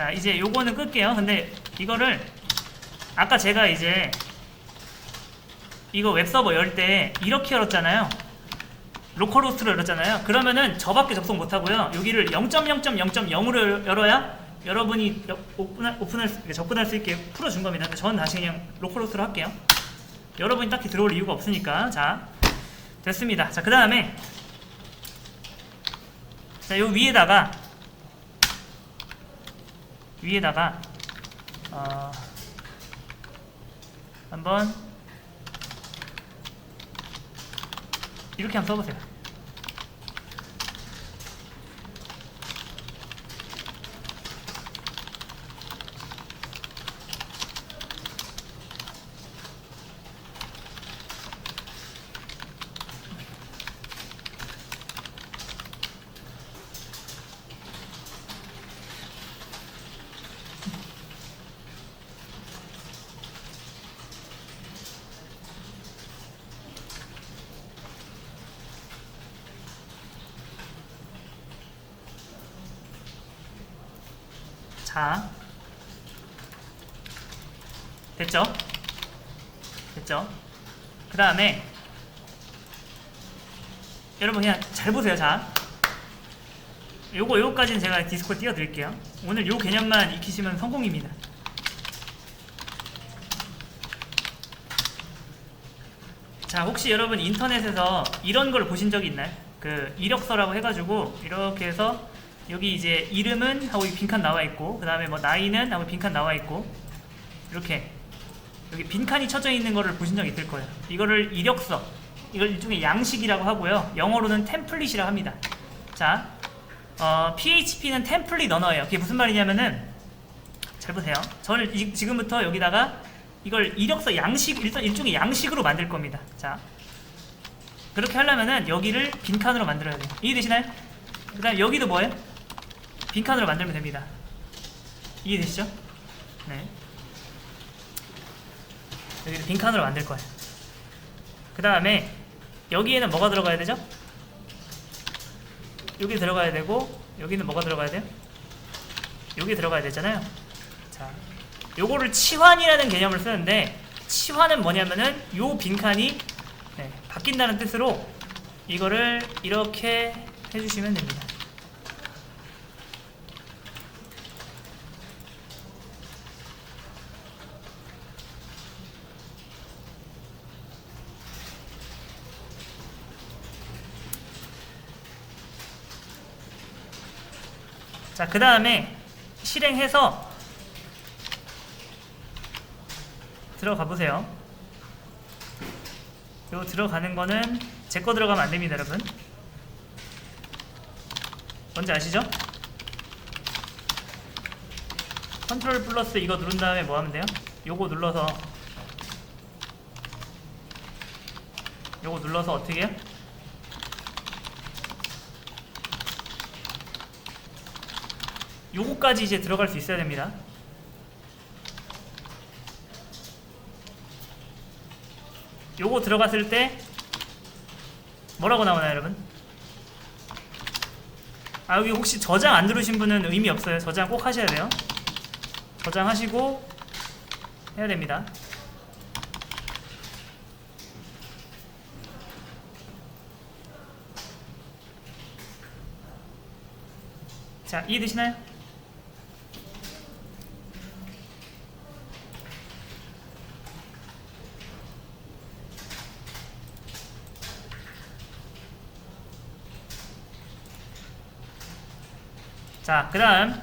자 이제 요거는 끌게요. 근데 이거를 아까 제가 이제 이거 웹서버 열 때 이렇게 열었잖아요. 로컬 호스트로 열었잖아요. 그러면은 저밖에 접속 못하고요. 여기를 0.0.0.0으로 열어야 여러분이 여- 오픈할, 오픈할 수, 접근할 수 있게 풀어준 겁니다. 근데 저는 다시 그냥 로컬 호스트로 할게요. 여러분이 딱히 들어올 이유가 없으니까. 자 됐습니다. 자 그 다음에 자 요 위에다가 위에다가 어, 한번 이렇게 한번 써보세요. 자, 됐죠? 됐죠? 그 다음에 여러분 그냥 잘 보세요. 자, 요거 요거까지는 제가 디스코드 띄워드릴게요. 오늘 요 개념만 익히시면 성공입니다. 자, 혹시 여러분 인터넷에서 이런 걸 보신 적이 있나요? 그 이력서라고 해가지고 이렇게 해서 여기 이제 이름은 하고 이 빈칸 나와 있고 그 다음에 뭐 나이는 하고 빈칸 나와 있고 이렇게 여기 빈칸이 쳐져 있는 거를 보신 적 있을 거예요. 이거를 이력서 이걸 일종의 양식이라고 하고요. 영어로는 템플릿이라고 합니다. 자, 어, PHP는 템플릿 언어예요. 그게 무슨 말이냐면은 잘 보세요. 저는 이- 지금부터 여기다가 이걸 이력서 양식 일단 일종의 양식으로 만들 겁니다. 자, 그렇게 하려면은 여기를 빈칸으로 만들어야 돼요. 이해되시나요? 그 다음 여기도 뭐예요? 빈칸으로 만들면 됩니다. 이해되시죠? 네. 여기를 빈칸으로 만들 거예요. 그 다음에 여기에는 뭐가 들어가야 되죠? 여기 들어가야 되고 여기는 뭐가 들어가야 돼요? 여기 들어가야 되잖아요. 자, 요거를 치환이라는 개념을 쓰는데 치환은 뭐냐면은 요 빈칸이 네, 바뀐다는 뜻으로 이거를 이렇게 해주시면 됩니다. 자, 그 다음에 실행해서 들어가 보세요. 요 들어가는 거는 제 거 들어가면 안 됩니다, 여러분. 뭔지 아시죠? 컨트롤 플러스 이거 누른 다음에 뭐 하면 돼요? 요거 눌러서 요거 눌러서 어떻게 해요? 요거까지 이제 들어갈 수 있어야 됩니다. 요거 들어갔을 때 뭐라고 나오나요, 여러분? 아 여기 혹시 저장 안 누르신 분은 의미 없어요. 저장 꼭 하셔야 돼요. 저장하시고 해야 됩니다. 자, 이해되시나요? 자, 그 다음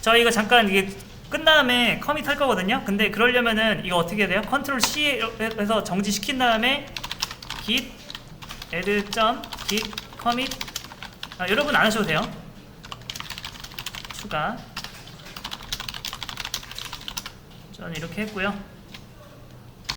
저 이거 잠깐 이게 끝 다음에 커밋 할 거거든요. 근데 그러려면은 이거 어떻게 해야 돼요? 컨트롤 C에서 정지시킨 다음에 git add 점 git commit 아, 여러분 안 하셔도 돼요. 추가 저는 이렇게 했고요.